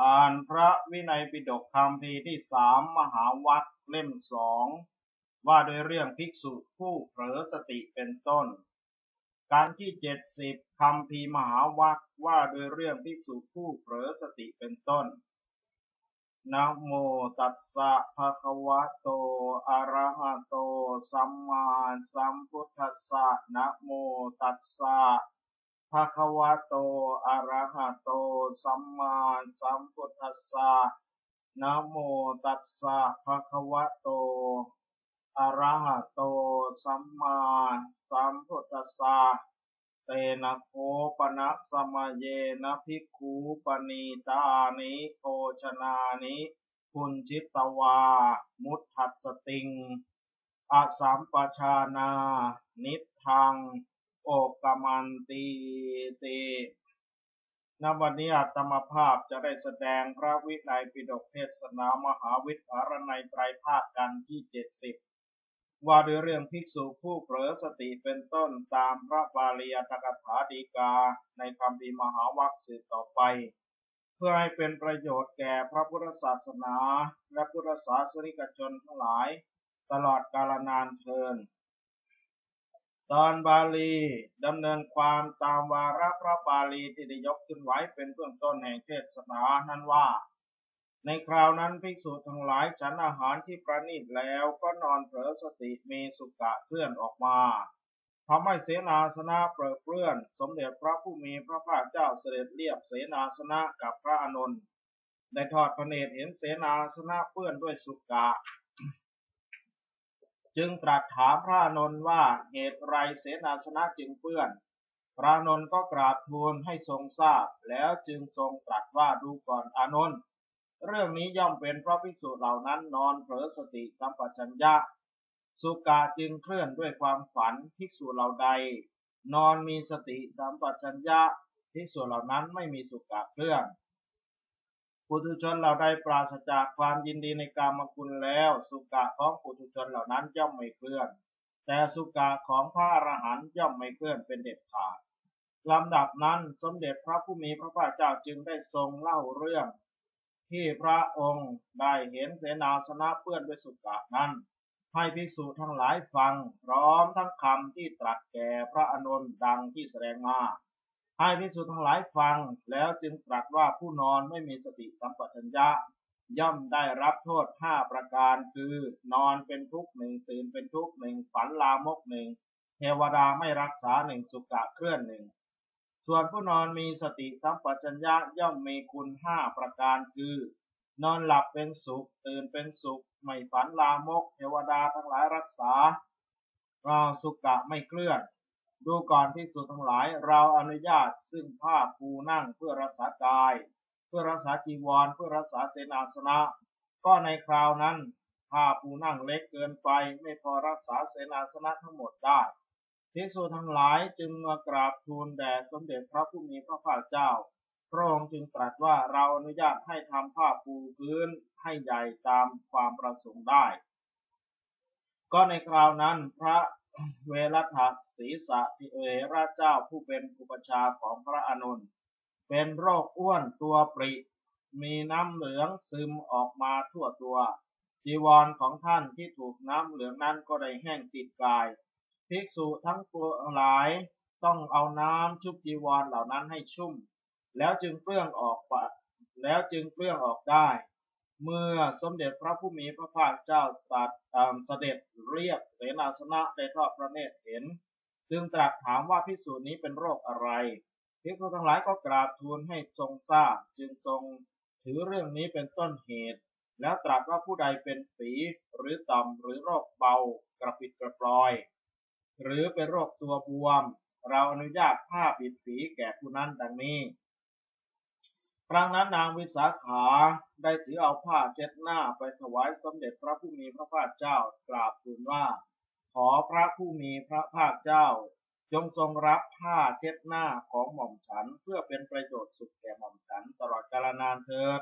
อ่านพระวินัยปิฎกคำพีที่สามมหาวัคเล่มสองว่าโดยเรื่องภิกษุผู้เผลอสติเป็นต้น การที่เจ็ดสิบคำพีมหาวัคว่าโดยเรื่องภิกษุผู้เผลอสติเป็นต้นนะโมตัสสะภะคะวะโต อะระหะโต สัมมาสัมพุทธัสสะนะโมตัสสะ ภะคะวะโต อะระหะโต สัมมาสัมพุทธัสสะ นะโมตัสสะ ภะคะวะโต อะระหะโต สัมมาสัมพุทธัสสะ เตนะโคปนะสมะเยนะภิกขุปณีตานิโภชนานิพุนจิตตวา มุตถัสติง อสัมปชานา นิทัง โอกมันตีติณวันนี้อาตมาภาพจะได้แสดงพระวินัยปิฎกเทศนามหาวิทยารนัยไตรภาคกันที่เจ็ดสิบว่าด้วยเรื่องภิกษุผู้เผลอสติเป็นต้นตามพระบาลีอัตถกถาดีกาในคำพีมหาวัคสืบต่อไป เพื่อให้เป็นประโยชน์แก่พระพุทธศาสนา และพุทธศาสนิกชนทั้งหลาย ตลอดกาลนานเทิน ตอนบาลีดำเนินความตามวาระพระบาลีที่ได้ยกขึ้นไว้เป็นเบื้องต้นแห่งเทศนานั้นว่า ในคราวนั้นภิกษุทั้งหลายฉันอาหารที่ประณีตแล้วก็นอนเผลอสติมีสุกะเคลื่อนออกมาทำให้เสนาสนะเปรอะเปื้อน สมเด็จพระผู้มีพระภาคเจ้าเสด็จเรียบเสนาสนะกับพระอนุนได้ทอดพระเนตรเห็นเสนาสนะเปื้อนด้วยสุกะ จึงตรัสถามพระอนุนว่าเหตุไรเสนาสนะจึงเปื้อน พระนนท์ก็กราบทูลให้ทรงทราบ แล้วจึงทรงตรัสว่าดูก่อนอานนท์เรื่องนี้ย่อมเป็นเพราะภิกษุเหล่านั้นนอนเผลอสติสัมปชัญญะ สุกาจึงเคลื่อนด้วยความฝันภิกษุเหล่าใด นอนมีสติสัมปชัญญะภิกษุเหล่านั้นไม่มีสุกาเคลื่อน ปุถุชนเหล่าใดปราศจากความยินดีในกามคุณแล้ว สุกาของปุถุชนเหล่านั้นย่อมไม่เคลื่อน แต่สุกาของพระอรหันต์ย่อมไม่เคลื่อนเป็นเด็ดขาดลำดับนั้นสมเด็จพระผู้มีพระภาคเจ้าจึงได้ทรงเล่าเรื่อง ที่พระองค์ได้เห็นเสนาสนะเปื้อนด้วยสุกะนั้น ให้ภิกษุทั้งหลายฟัง พร้อมทั้งคำที่ตรัสแก่พระอนุนดังที่แสดงมา ให้ภิกษุทั้งหลายฟังแล้วจึงตรัสว่าผู้นอนไม่มีสติสัมปชัญญะ ย่อมได้รับโทษห้าประการคือนอนเป็นทุกข์หนึ่งตื่นเป็นทุกข์หนึ่งฝันลามกหนึ่งเทวดาไม่รักษาหนึ่งสุกะเคลื่อนหนึ่งส่วนผู้นอนมีสติสัมปชัญญะย่อมมีคุณห้าประการคือ นอนหลับเป็นสุข ตื่นเป็นสุข ไม่ฝันลามก เทวดาทั้งหลายรักษาเราสุกะไม่เคลื่อน ดูก่อนที่สุดทั้งหลาย เราอนุญาตซึ่งผ้าปูนั่งเพื่อรักษากาย เพื่อรักษาจีวร เพื่อรักษาเสนาสนะ ก็ในคราวนั้นผ้าปูนั่งเล็กเกินไป ไม่พอรักษาเสนาสนะทั้งหมดได้ภิกษุทั้งหลายจึงมากราบทูลแด่สมเด็จพระผู้มีพระภาคเจ้า พระองค์จึงตรัสว่าเราอนุญาตให้ทำผ้าปูพื้นให้ใหญ่ตามความประสงค์ได้ ก็ในคราวนั้นพระ เวรทัศีสะพิเวระเจ้าผู้เป็นอุปชาของพระอนุนเป็นโรคอ้วนตัวปริ มีน้ำเหลืองซึมออกมาทั่วตัว จีวรของท่านที่ถูกน้ำเหลืองนั้นก็ได้แห้งติดกาย ภิกษุทั้งปวหลายต้องเอาน้ำชุบจีวรเหล่านั้นให้ชุ่ม แล้วจึงเปลื้องออกปะแล้วจึงเปลื้องออกได้ เมื่อสมเด็จพระผู้มีพระภาคเจ้าตรัสเสด็จเรียกเสนาสนะได้ทอดพระเนตรเห็น จึงตรัสถามว่าภิกษุนี้เป็นโรคอะไรภิกษุทั้งหลายก็กราบทูลให้ทรงทราบ จึงทรงถือเรื่องนี้เป็นต้นเหตุ แล้วตรัสว่าผู้ใดเป็นฝีหรือต่ำหรือโรคเบากระปิดกระปลอย หรือเป็นโรคตัวบวม เราอนุญาตผ้าปิดฝีแก่ผู้นั้นดังนี้ ครั้งนั้นนางวิสาขาได้ถือเอาผ้าเช็ดหน้าไปถวายสมเด็จพระผู้มีพระภาคเจ้ากราบทูลว่า ขอพระผู้มีพระภาคเจ้า จงทรงรับผ้าเช็ดหน้าของหม่อมฉันเพื่อเป็นประโยชน์สุขแก่หม่อมฉันตลอดกาลนานเถิด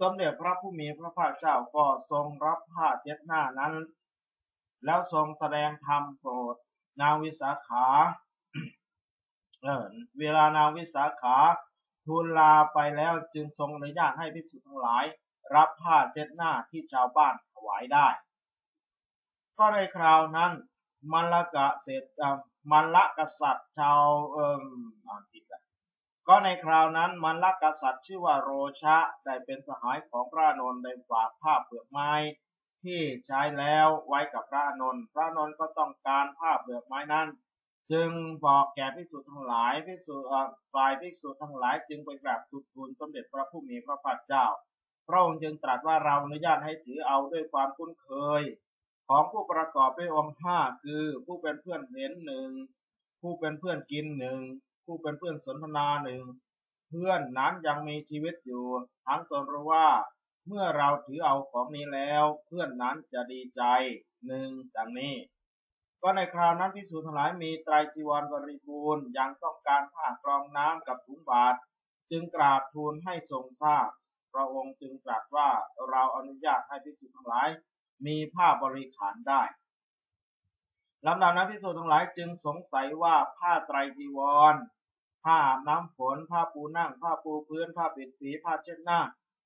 สมเด็จพระผู้มีพระภาคเจ้าก็ทรงรับผ้าเช็ดหน้านั้น แล้วทรงแสดงธรรมโปรด นางวิสาขา เออเวลานางวิสาขา ทูลลาไปแล้วจึงทรงอนุญาตให้ภิกษุทั้งหลาย รับผ้าเช็ดหน้าที่ชาวบ้านถวายได้ ก็ในคราวนั้นมัลลกะเศรษฐมัลละกษัตริย์ชาวเอิมอ่านผิดอะก็ในคราวนั้นมัลละกษัตริย์ชื่อว่าโรชะได้เป็นสหายของพระนนท์ได้ฝากผ้าเปลือกไม้ที่ใช้แล้วไว้กับพระนนท์พระนนท์ก็ต้องการผ้าเปลือกไม้นั้น จึงบอกแก่ภิกษุทั้งหลายภิกษุฝ่ายภิกษุทั้งหลายจึงไปกราบทูลทูลสมเด็จพระผู้มีพระภาคเจ้า พระองค์จึงตรัสว่าเราอนุญาตให้ถือเอาด้วยความคุ้นเคย ของผู้ประกอบด้วยองค์ห้าคือผู้เป็นเพื่อนเห็นหนึ่งผู้เป็นเพื่อนกินหนึ่งผู้เป็นเพื่อนสนทนาหนึ่งเพื่อนนั้นยังมีชีวิตอยู่ ทั้งตนรู้ว่า เมื่อเราถือเอาของนี้แล้ว เพื่อนนั้นจะดีใจหนึ่งดังนี้ ก็ในคราวนั้นพิสูจน์ทั้งหลายมีไตรจีวรบริบูรณ์ยังต้องการผ้ากรองน้ำกับถุงบาตรจึงกราบทูลให้ทรงทราบ พระองค์จึงตรัสว่าเราอนุญาตให้พิสูจน์ทั้งหลายมีผ้าบริขารได้ลำดับนั้นพิสูจน์ทั้งหลายจึงสงสัยว่าผ้าไตรจีวร ผ้าน้ำฝน ผ้าปูนั่ง ผ้าปูพื้น ผ้าปิดสี ผ้าเช็ดหน้า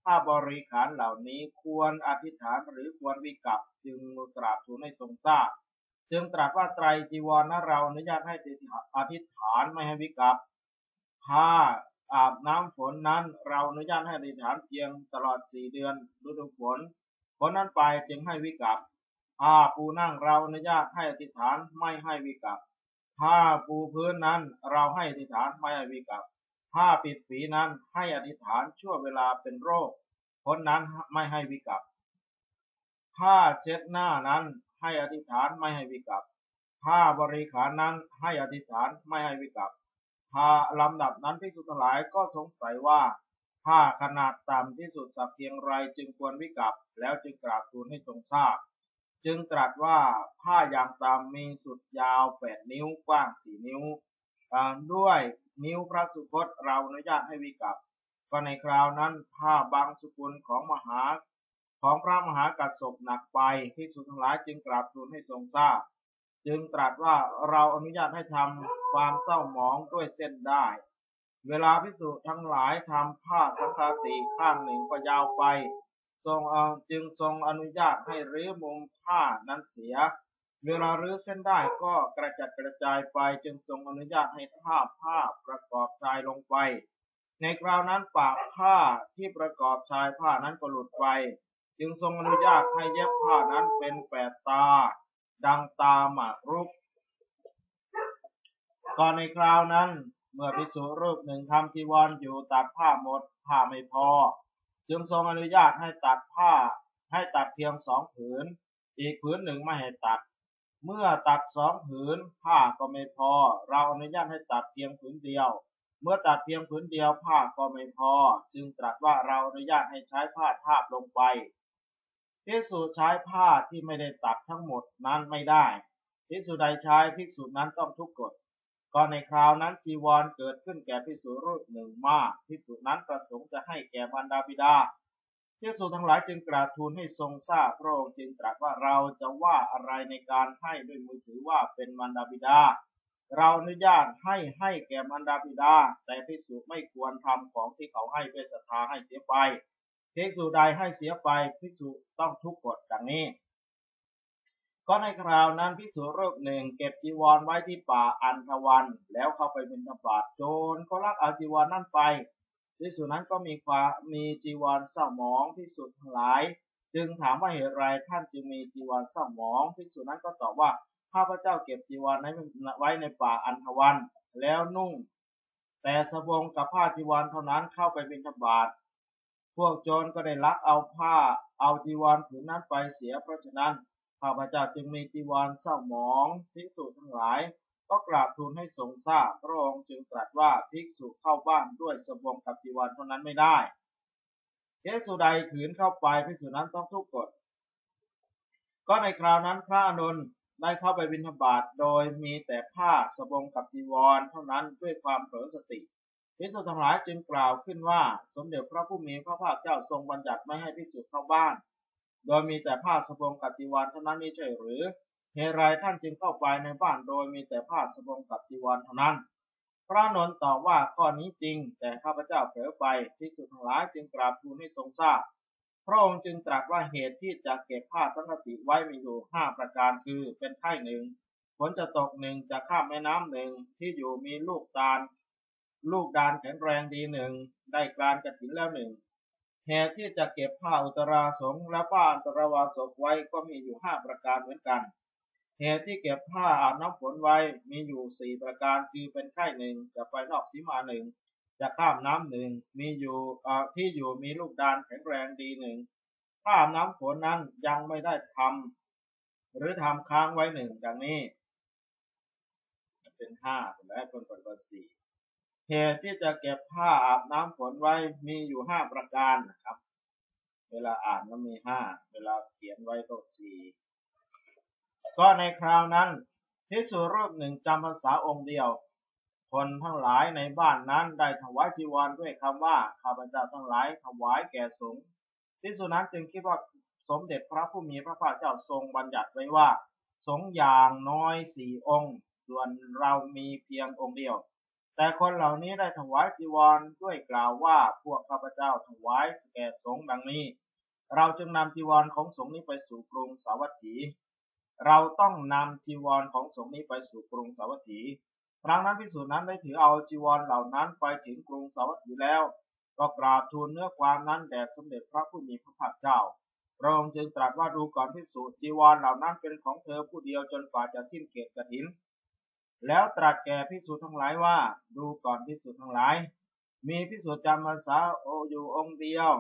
ผ้าบริขารเหล่านี้ควรอธิษฐานหรือควรวิกับจึงกราบทูลให้ทรงทราบ จึงตรัสว่าไตรจีวรนั้นเราอนุญาตให้อธิษฐานไม่ให้วิกับผ้าอาบน้ำฝนนั้น เราอนุญาตให้อธิษฐานเพียงตลอดสี่เดือนฤดูฝนฝนนั้นไปจึงให้วิกับผ้าปูนั่งเราอนุญาตให้อธิษฐานไม่ให้วิกับผ้าปูพื้นนั้นเราให้อธิษฐานไม่ให้วิกับผ้าปิดฝีนั้นให้อธิษฐานชั่วเวลาเป็นโรคพ้นนั้นไม่ให้วิกับผ้าเช็ดหน้านั้น ให้อธิษฐานไม่ให้วิกับผ้าบริขารนั้นให้อธิษฐานไม่ให้วิกับผ้าลำดับนั้นภิกษุทั้งหลายก็สงสัยว่าผ้าขนาดต่ำที่สุดสักเพียงไรจึงควรวิกับแล้วจึงกราบทูลให้ทรงทราบ จึงตรัสว่าผ้าอย่างต่ำมีสุดยาวแปดนิ้วกว้างสี่นิ้วด้วยนิ้วพระสุคตเราอนุญาตให้วิกับก็ในคราวนั้นผ้าบางสกุลของมหา ของพระมหากัสสปหนักไปภิกษุทั้งหลายจึงกราบทูลให้ทรงทราบ จึงตรัสว่าเราอนุญาตให้ทำความเศร้าหมองด้วยเส้นได้ เวลาพิสุทั้งหลายทำผ้าสังฆาติข้างหนึ่งก็ยาวไป ทรงจึงทรงอนุญาตให้รื้อมุมผ้านั้นเสีย เวลารื้อเส้นได้ก็กระจัดกระจายไปจึงทรงอนุญาตให้ผ้าผ้าประกอบชายลงไป ในคราวนั้นปากผ้าที่ประกอบชายผ้านั้นก็หลุดไป จึงทรงอนุญาตให้เย็บผ้านั้นเป็นแปดตา ดังตาหมากรุก ก่อนในคราวนั้น เมื่อภิกษุรูปหนึ่งทำจีวรออยู่ตัดผ้าหมดผ้าไม่พอ จึงทรงอนุญาตให้ตัดผ้าให้ตัดเพียงสองผืน อีกผืนหนึ่งไม่ให้ตัด เมื่อตัดสองผืนผ้าก็ไม่พอ เราอนุญาตให้ตัดเพียงผืนเดียว เมื่อตัดเพียงผืนเดียวผ้าก็ไม่พอ จึงตรัสว่าเราอนุญาตให้ใช้ผ้าทาบลงไป ภิกษุใช้ผ้าที่ไม่ได้ตัดทั้งหมดนั้นไม่ได้ภิกษุใดใช้ภิกษุนั้นต้องทุกกฎก็ในคราวนั้นจีวรเกิดขึ้นแก่ภิกษุรูปหนึ่งมากภิกษุนั้นประสงค์จะให้แก่บรรดาบิดาภิกษุทั้งหลายจึงกราบทูลให้ทรงทราบพระองค์จึงตรัสว่าเราจะว่าอะไรในการให้ด้วยมือถือว่าเป็นบรรดาบิดา เราอนุญาตให้ให้แก่บรรดาบิดา แต่ภิกษุไม่ควรทำของที่เขาให้ด้วยศรัทธาให้เสียไป ภิกษุใดให้เสียไปภิกษุต้องทุกกฎดังนี้ ก็ในคราวนั้นภิกษุรูปหนึ่งเก็บจีวรไว้ที่ป่าอันทวัน แล้วเข้าไปเป็นธบาตโจรก็ลักเอาจีวรนั่นไปภิกษุนั้นก็มีความมีจีวรเศร้าหมองภิกษุทั้งหลาย จึงถามว่าเหตุไรท่านจึงมีจีวรเศร้าหมองภิกษุนั้นก็ตอบว่าข้าพเจ้าเก็บจีวรไว้ในป่าอันทวัน แล้วนุ่ง แต่สบงกับผ้าจีวรเท่านั้นเข้าไปเป็นธบาต พวกโจรก็ได้ลักเอาผ้าเอาจีวรผืนนั้นไปเสียเพราะฉะนั้นข้าพเจ้าจึงมีจีวรเศร้าหมองภิกษุทั้งหลาย ก็กราบทูลให้ทรงทราบพระองค์จึงตรัสว่าภิกษุเข้าบ้านด้วยสบงกับจีวรเท่านั้นไม่ได้ภิกษุใดขืนเข้าไปภิกษุนั้นต้องทุกกฎก็ในคราวนั้นพระอานนได้เข้าไปบิณฑบาตโดยมีแต่ผ้าสบงกับจีวรเท่านั้นด้วยความเผลอสติ ภิกษุทั้งหลายจึงกล่าวขึ้นว่า สมเด็จพระผู้มีพระภาคเจ้าทรงบัญญัติไม่ให้ภิกษุเข้าบ้าน โดยมีแต่ผ้าสบงกับจีวรเท่านั้นไม่ใช่หรือเหตุไรท่านจึงเข้าไปในบ้านโดยมีแต่ผ้าสบงกับจีวรเท่านั้น พระนนท์ตอบว่าข้อนี้จริง แต่ข้าพเจ้าเผลอไปภิกษุทั้งหลายจึงกราบทูลให้ทรงทราบพระองค์จึงตรัสว่าเหตุที่จะเก็บผ้าสังฆติไว้มีอยู่ห้าประการคือเป็นไข้หนึ่งฝนจะตกหนึ่งจะข้ามแม่น้ำหนึ่งที่อยู่มีลูกตาล ลูกดานแข็งแรงดีหนึ่ง ได้กลานกระถินแล้วหนึ่งเหตุที่จะเก็บผ้าอุตราสงและผ้าอันตรวาสกไว้ก็มีอยู่ห้าประการเหมือนกันเหตุที่เก็บผ้าอาบน้ำฝนไว้มีอยู่สี่ประการคือเป็นไข้หนึ่งจะไปนอกสีมาหนึ่งจะข้ามน้ำหนึ่งมีอยู่ที่อยู่มีลูกดานแข็งแรงดีหนึ่งถ้าอาบน้ำฝนนั้นยังไม่ได้ทำหรือทำค้างไว้หนึ่งดังนี้ เป็นห้าและคนก่อนก็สี่ เหตุที่จะเก็บผ้าอาบน้ำฝนไว้มีอยู่ห้าประการนะครับ เวลาอ่านก็มีห้าเวลาเขียนไว้ก็สี่ก็ในคราวนั้นพิสุรูปหนึ่งจำภาษาองค์เดียว คนทั้งหลายในบ้านนั้นได้ถวายจีวรด้วยคำว่าข้าพเจ้าทั้งหลายถวายแก่สงฆ์พิสุนั้นจึงคิดว่าสมเด็จพระผู้มีพระภาคเจ้าทรงบัญญัติไว้ว่า สงอย่างน้อยสี่องค์ ส่วนเรามีเพียงองค์เดียว แต่คนเหล่านี้ได้ถวายจีวรด้วยกล่าวว่าพวกข้าพเจ้าถวายแก่สงฆ์ดังนี้ เราจึงนำจีวรของสงฆ์นี้ไปสู่กรุงสาวัตถี เราต้องนำจีวรของสงฆ์นี้ไปสู่กรุงสาวัตถี ครั้งนั้นพิสูจน์นั้นได้ถือเอาจีวรเหล่านั้นไปถึงกรุงสาวัตถีแล้ว ก็กราบทูลเนื้อความนั้นแด่สมเด็จพระผู้มีพระภาคเจ้าพระองค์จึงตรัสว่าดูก่อนพิสูจน์จีวรเหล่านั้นเป็นของเธอผู้เดียวจนกว่าจะสิ้นเขตกฐิน แล้วตรัสแก่พิสุทั้งหลายว่า ดูก่อนพิสุทั้งหลาย มีพิสุจำพรรษาโออยู่องค์เดียว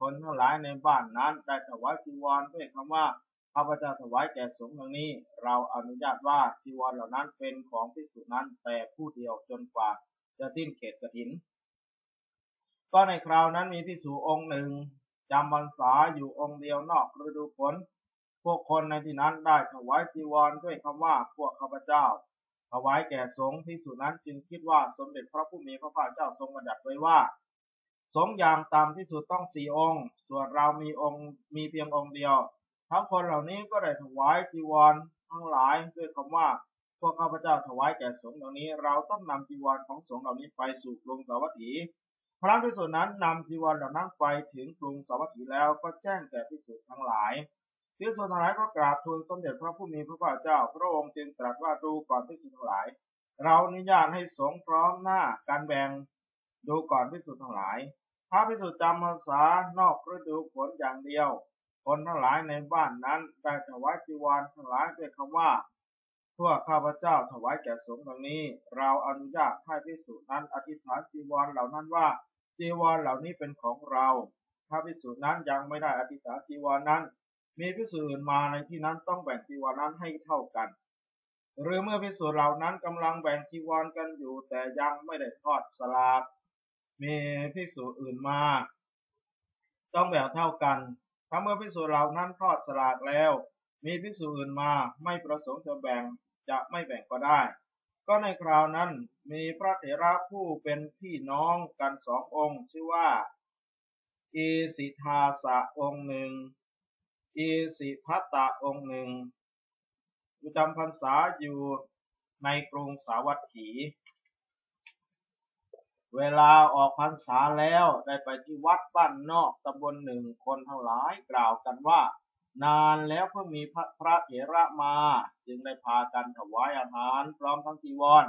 คนทั้งหลายในบ้านนั้นได้ถวายจีวรด้วยคำว่าข้าพเจ้าถวายแก่สงฆ์ดังนี้ เราอนุญาตว่าจีวรเหล่านั้นเป็นของพิสุนั้นแต่ผู้เดียวจนกว่าจะสิ้นเขตกฐิน ก็ในคราวนั้นมีพิสุองค์หนึ่งจำพรรษาอยู่องค์เดียวนอกฤดูฝนพวกคนในที่นั้นได้ถวายจีวรด้วยคำว่าพวกข้าพเจ้า ถวายแก่สงฆ์ที่สุนั้นจึงคิดว่าสมเด็จพระผู้มีพระภาคเจ้าทรงบัญญัติไว้ว่า สงฆ์อย่างตามที่สุดต้องสี่องค์ ส่วนเรามีองค์มีเพียงองค์เดียว ทั้งคนเหล่านี้ก็ได้ถวายจีวรทั้งหลายด้วยคำว่าพวกข้าพเจ้าถวายแก่สงฆ์เหล่านี้ เราต้องนำจีวรของสงฆ์เหล่านี้ไปสู่กรุงสาวัตถีพระพิสุนั้นนำจีวรเหล่านั้นไปถึงกรุงสาวัตถีแล้วก็แจ้งแก่พิสุทั้งหลาย พิสุทั้งหลายก็กราบทูลสมเด็จพระผู้มีพระภาคเจ้า พระองค์จึงตรัสว่าดูก่อนพิสุทั้งหลาย เราอนุญาตให้สงพร้อมหน้าการแบ่งดูก่อนพิสุทั้งหลายถ้าพิสุจำภาษานอกฤดูฝนอย่างเดียว คนทั้งหลายในบ้านนั้นได้ถวายจีวรทั้งหลายด้วยคำว่าพวกข้าพเจ้าถวายแก่สงฆ์ดังนี้ เราอนุญาตให้พิสุนั้นอธิษฐานจีวรเหล่านั้นว่าจีวรเหล่านี้เป็นของเรา ถ้าพิสุนั้นยังไม่ได้อธิษฐานจีวรนั้น มีพิสูจน์มาในที่นั้นต้องแบ่งจีวรนั้นให้เท่ากัน หรือเมื่อพิสูจน์เหล่านั้นกำลังแบ่งจีวรกันอยู่ แต่ยังไม่ได้ทอดสลากมีพิสูจน์อื่นมา ต้องแบ่งเท่ากันถ้าเมื่อพิสูจน์เหล่านั้นทอดสลากแล้ว มีพิสูจน์อื่นมาไม่ประสงค์จะแบ่งจะไม่แบ่งก็ได้ ก็ในคราวนั้นมีพระเถระผู้เป็นพี่น้องกันสององค์ ชื่อว่าอีสิทาสะองค์หนึ่ง อีสิพัตตะองค์หนึ่งประจำพรรษาอยู่ในกรุงสาวัตถี เวลาออกพรรษาแล้วได้ไปที่วัดบ้านนอกตำบลหนึ่งคนทั้งหลายกล่าวกันว่า นานแล้วเพิ่งมีพระพระเถระมา จึงได้พากันถวายอาหารพร้อมทั้งจีวร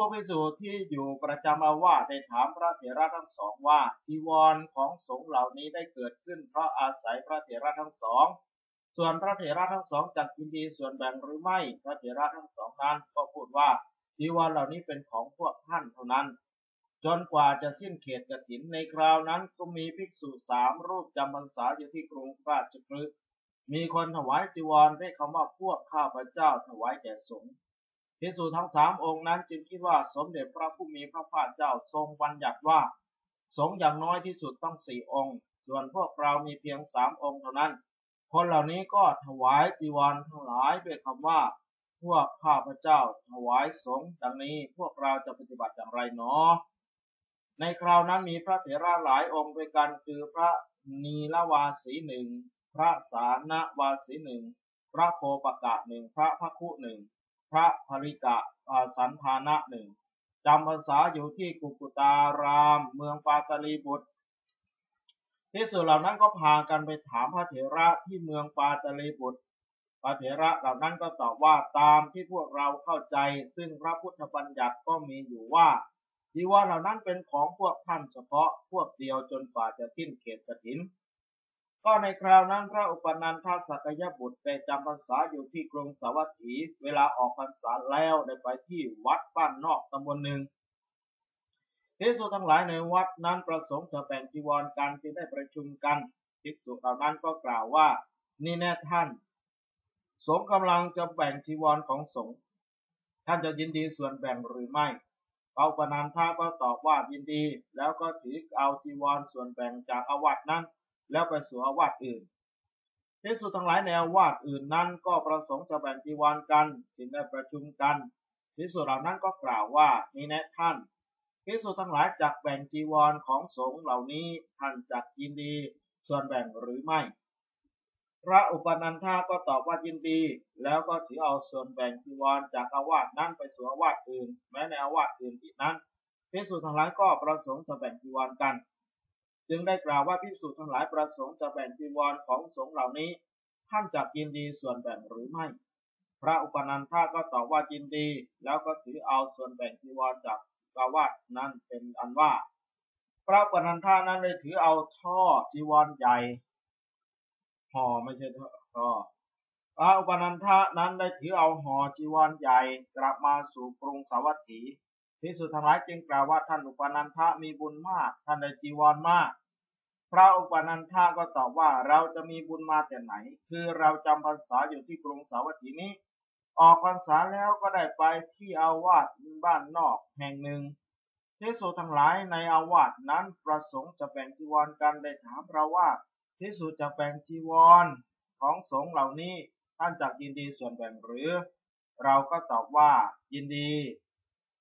วกภิกษุที่อยู่ประจำอาวาสได้ถามพระเถระทั้งสองว่าจีวรของสงฆ์เหล่านี้ได้เกิดขึ้นเพราะอาศัยพระเถระทั้งสอง ส่วนพระเถระทั้งสองจักยินดีส่วนแบ่งหรือไม่ พระเถระทั้งสองนั้นก็พูดว่าจีวรเหล่านี้เป็นของพวกท่านเท่านั้น จนกว่าจะสิ้นเขตกฐินในคราวนั้นก็มีภิกษุสามรูปจำพรรษาอยู่ที่กรุงราชกฤห์มีคนถวายจีวรด้วยคำว่าพวกข้าพเจ้าถวายแก่สงฆ์ ภิกษุทั้งสามองค์นั้นจึงคิดว่าสมเด็จพระผู้มีพระภาคเจ้าทรงบัญญัติว่า สงอย่างน้อยที่สุดต้องสี่องค์ ส่วนพวกเรามีเพียงสามองค์เท่านั้น คนเหล่านี้ก็ถวายจีวรทั้งหลายด้วยคำว่า พวกข้าพเจ้าถวายสงดังนี้พวกเราจะปฏิบัติอย่างไรเนาะในคราวนั้นมีพระเถระหลายองค์ด้วยกันคือพระนีลวาสีหนึ่งพระสานวาสีหนึ่งพระโคปกะหนึ่งพระพคุหนึ่ง พระภริกะสันธานะหนึ่งจำพรรษาอยู่ที่กุกุตาราม เมืองปาตลีบุตรที่สุเหล่านั้นก็พากันไปถามพระเถระที่เมืองปาตลีบุตรพระเถระเหล่านั้นก็ตอบว่าตามที่พวกเราเข้าใจ ซึ่งพระพุทธบัญญัติก็มีอยู่ว่าจีวรเหล่านั้นเป็นของพวกท่านเฉพาะพวกเดียวจนกว่าจะสิ้นเขตกฐิน ก็ในคราวนั้นพระอุปนันทสักยบุตรได้จำพรรษาอยู่ที่กรุงสาวัตถี เวลาออกพรรษาแล้วได้ไปที่วัดบ้านนอกตำบลหนึ่งภิกษุทั้งหลายในวัดนั้นประสงค์จะแบ่งจีวรกันจึงได้ประชุมกันภิกษุเหล่านั้นก็กล่าวว่า นี่แน่ท่าน สงฆ์กำลังจะแบ่งจีวรของสงฆ์ท่านจะยินดีส่วนแบ่งหรือไม่เปาปนันทาก็ตอบว่ายินดี แล้วก็ถือเอาจีวรส่วนแบ่งจากอาวาสนั้น แล้วไปสู่อาวาสอื่นภิกษุทั้งหลายในอาวาสอื่นนั้นก็ประสงค์จะแบ่งจีวรกันจึงได้ประชุมกันภิกษุเหล่านั้นก็กล่าวว่านี่แน่ท่านภิกษุทั้งหลายจักแบ่งจีวรของสงฆ์เหล่านี้ท่านจักยินดีส่วนแบ่งหรือไม่ พระอุปนันทาก็ตอบว่ายินดี แล้วก็ถือเอาส่วนแบ่งจีวรจากอาวาสนั้นไปสู่อาวาสอื่น แม้ในอาวาสอื่นอีกนั้นภิกษุทั้งหลายก็ประสงค์จะแบ่งจีวรกัน จึงได้กล่าวว่าภิกษุทั้งหลายประสงค์จะแบ่งจีวรของสงฆ์เหล่านี้ ท่านจักยินดีส่วนแบ่งหรือไม่ พระอุปนันทาก็ตอบว่ายินดี แล้วก็ถือเอาส่วนแบ่งจีวรจากกาวาสนั้นเป็นอันว่า พระอุปนันทานั้นได้ถือเอาท่อจีวรใหญ่ห่อไม่ใช่ท่อพระอุปนันทานั้นได้ถือเอาห่อจีวรใหญ่กลับมาสู่กรุงสาวัตถี ที่สุดทั้งหลายจึงกล่าวว่าท่านอุปนันทามีบุญมาก ท่านได้จีวรมาก พระอุปนันทาก็ตอบว่าเราจะมีบุญมาแต่ไหน คือเราจำพรรษาอยู่ที่กรุงสาวัตถีนี้ ออกพรรษาแล้วก็ได้ไปที่อาวาสบ้านนอกแห่งหนึ่งเทสุทั้งหลายในอาวาสนั้นประสงค์จะแบ่งจีวรกันได้ถามเราว่าเทสุจะแบ่งจีวรของสงฆ์เหล่านี้ท่านจักยินดีส่วนแบ่งหรือ เราก็ตอบว่ายินดี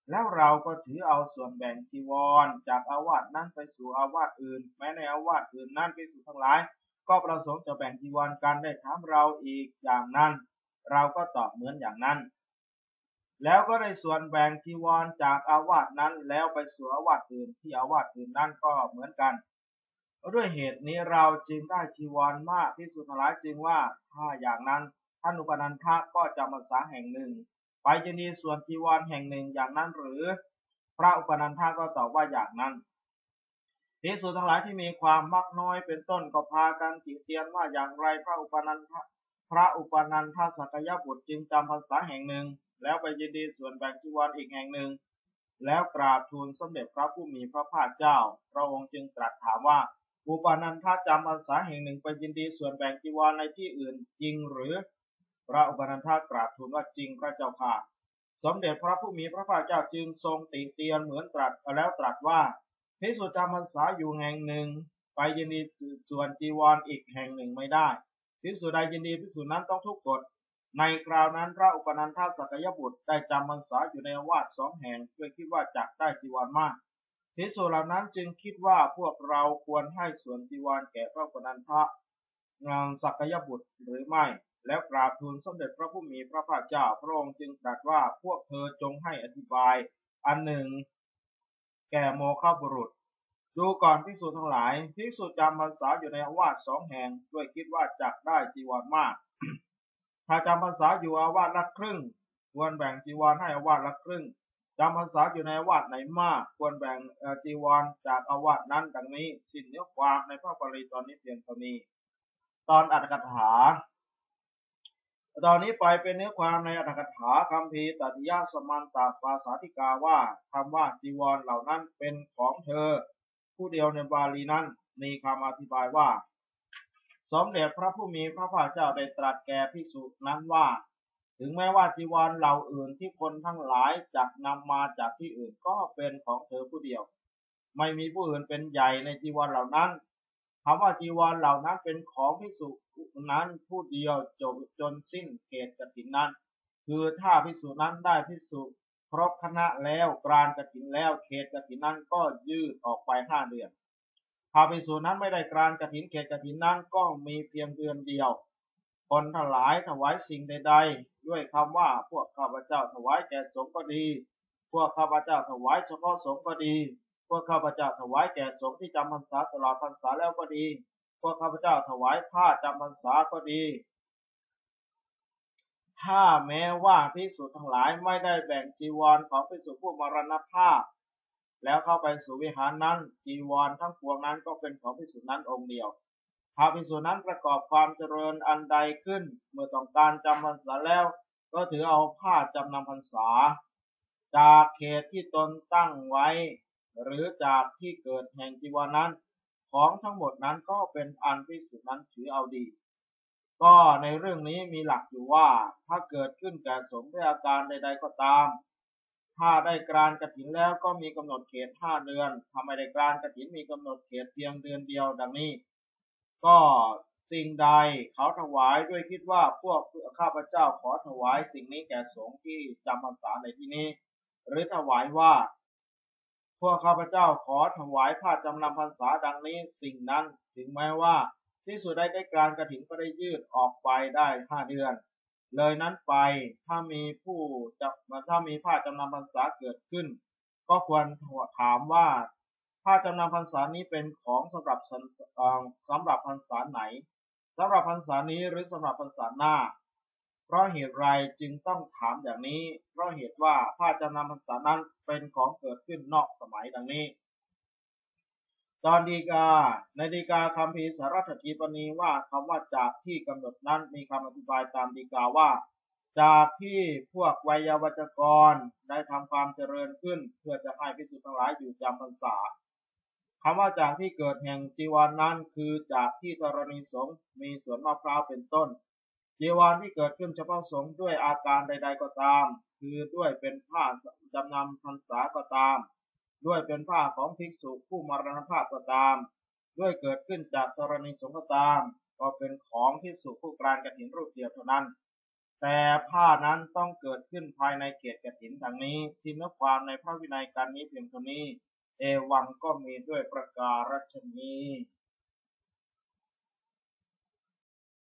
แล้วเราก็ถือเอาส่วนแบ่งจีวร จากอาวาสนั้นไปสู่อาวาสอื่น แม้ในอาวาสอื่นนั้นพิสุทั้งหลาย ก็ประสงค์จะแบ่งจีวรกันได้ถามเราอีกอย่างนั้น เราก็ตอบเหมือนอย่างนั้น แล้วก็ได้ส่วนแบ่งจีวรจากอาวาสนั้นแล้วไปสู่อาวาสอื่น ที่อาวาสอื่นนั้นก็เหมือนกัน ด้วยเหตุนี้เราจึงได้จีวรมากที่สุดทั้งหลายจึงว่าถ้าอย่างนั้นท่านอุปนันทะก็จะมาสาแห่งหนึ่ง ไปจะมีส่วนจีวรแห่งหนึ่งอย่างนั้นหรือ พระอุปนันทะก็ตอบว่าอย่างนั้นที่สุดทั้งหลายที่มีความมักน้อยเป็นต้นก็พากันติเตียนว่าอย่างไรพระอุปนันทะพระอุปนันทสักยบุตรจึงจำภาษาแห่งหนึ่ง แล้วไปยินดีส่วนแบ่งจีวรอีกแห่งหนึ่ง แล้วกราบทูลสมเด็จพระผู้มีพระภาคเจ้า พระองค์จึงตรัสถามว่าอุปนันทจำภาษาแห่งหนึ่งไปยินดีส่วนแบ่งจีวรในที่อื่นจริงหรือ พระอุปนันทกราบทูลว่าจริงพระเจ้าค่ะ สมเด็จพระผู้มีพระภาคเจ้าจึงทรงติเตียนเหมือนตรัสแล้วตรัสว่าพิสุจำภาษาอยู่แห่งหนึ่ง ไปยินดีส่วนจีวรออีกแห่งหนึ่งไม่ได้ภิกษุใดยินดีภิกษุนั้นต้องทุกกฎในคราวนั้นพระอุปนันทสักยบุตรได้จำพรรษาอยู่ในวาดสองแห่งเพื่อคิดว่าจักได้จีวรมากภิกษุเหล่านั้นจึงคิดว่าพวกเราควรให้ส่วนจีวรแก่พระอุปนันทะงานสักยบุตรหรือไม่ แล้วกราบทูลสมเด็จพระผู้มีพระภาคเจ้าพระองค์จึงตรัสว่าพวกเธอจงให้อธิบาย อันหนึ่ง แก่โมฆะบุรุษ ดูก่อนพิสูจทั้งหลายพิสูจจำพรรษาอยู่ในอาวาสสองแห่งด้วยคิดว่าจักได้จีวรมาก ถ้าจำพรรษาอยู่อาวาสละครึ่ง ควรแบ่งจีวรให้อาวาสละครึ่งจำพรรษาอยู่ในอาวาสไหนมาก ควรแบ่งจีวรจากอาวาสนั้นดังนี้ สิ้นเนื้อความในพระบาลีตอนนี้เพียงเท่านี้ ตอนอัตถกถา ตอนนี้ไปเป็นเนื้อความในอัตถกถาคำพีตัติยาสมันตาปาสาธิกาว่าคำว่าจีวรเหล่านั้นเป็นของเธอ ผู้เดียวในบาลีนั้นมีคำอธิบายว่า สมเด็จพระผู้มีพระภาคเจ้าได้ตรัสแก่ภิกษุนั้นว่า ถึงแม้ว่าจีวรเหล่าอื่นที่คนทั้งหลายจักนำมาจากที่อื่นก็เป็นของเธอผู้เดียว ไม่มีผู้อื่นเป็นใหญ่ในจีวรเหล่านั้น คำว่าจีวรเหล่านั้นเป็นของภิกษุนั้นผู้เดียวจบจนสิ้นเขตกฐินนั้น คือถ้าภิกษุนั้นได้ภิกษุครบคณะแล้วกรานกระถินแล้วเขตกระถินนั้นก็ยืดออกไปห้าเดือนพาไปสู่นั้นไม่ได้กรานกระถินเขตกระถินนั้นก็มีเพียงเดือนเดียว คนทั้งหลายถวายสิ่งใด ๆ ด้วยคำว่าพวกข้าพเจ้าถวายแก่สงก็ดี พวกข้าพเจ้าถวายเฉพาะสงก็ดี พวกข้าพเจ้าถวายแก่สงฆ์ที่จำพรรษาตลอดพรรษาแล้วก็ดี พวกข้าพเจ้าถวายผ้าจำพรรษาก็ดี ถ้าแม้ว่าภิกษุทั้งหลายไม่ได้แบ่งจีวรของภิกษุผู้มรณภาพ แล้วเข้าไปสู่วิหารนั้น จีวรทั้งปวงนั้นก็เป็นของภิกษุนั้นองค์เดียวหากภิกษุนั้นประกอบความเจริญอันใดขึ้น เมื่อต้องการจำพรรษาแล้ว ก็ถือเอาผ้าจำนำพรรษา จากเขตที่ตนตั้งไว้ หรือจากที่เกิดแห่งจีวรนั้น ของทั้งหมดนั้นก็เป็นอันภิกษุนั้นถือเอาดี ก็ในเรื่องนี้มีหลักอยู่ว่าถ้าเกิดขึ้นแก่สงฆ์ด้วยอาการใด ๆก็ตาม ถ้าได้กรานกระถินแล้วก็มีกำหนดเขตห้าเดือนถ้าไมได้กรานกระถินมีกำหนดเขตเพียงเดือนเดียวดังนี้ ก็สิ่งใดเขาถวายด้วยคิดว่าพวกข้าพเจ้าขอถวายสิ่งนี้แก่สงฆ์ที่จำพรรษาในที่นี้ หรือถวายว่า พวกข้าพเจ้าขอถวายผ้าจำนำพรรษาดังนี้สิ่งนั้นถึงแม้ว่าที่สุดได้ได้การกระถิ่นก็ได้ยืดออกไปได้ห้าเดือน เลยนั้นไปถ้ามีผู้จะถ้ามีผ้าจำนำพรรษาเกิดขึ้น ก็ควรถามว่าผ้าจำนำพรรษานี้เป็นของสำหรับสำสำหรับพรรษาไหนสำหรับพรรษานี้หรือสำหรับพรรษาหน้า เพราะเหตุไรจึงต้องถามอย่างนี้ เพราะเหตุว่าผ้าจำนำพรรษานั้นเป็นของเกิดขึ้นนอกสมัยดังนี้ ตอนดีกา ในดีกาคำพีสารถทีปณีว่าคำว่าจากที่กำหนดนั้นมีคำอธิบายตามดีกาว่าจากที่พวกวัยวัจกรได้ทำความเจริญขึ้น เพื่อจะให้พิสุทั้งหลายอยู่จำพรรษาคำว่าจากที่เกิดแห่งจีวรนนั้นคือจากที่ธรณีสงมีสวนมะพร้าวเป็นต้น จีวรที่เกิดขึ้นเฉพาะสงฆ์ด้วยอาการใด ๆก็ตาม คือด้วยเป็นผ้าจำนำพรรษาก็ตาม ด้วยเป็นผ้าของภิกษุผู้มรณภาพก็ตาม ด้วยเกิดขึ้นจากธรณีสงฆ์ก็ตาม ก็เป็นของภิกษุผู้กรานกฐินรูปเดียวเท่านั้น แต่ผ้านั้นต้องเกิดขึ้นภายในเขตกฐินดังนี้ที่เนื้อความในพระวินัยการนี้เพียงเท่านี้ เอวังก็มีด้วยประการฉนี้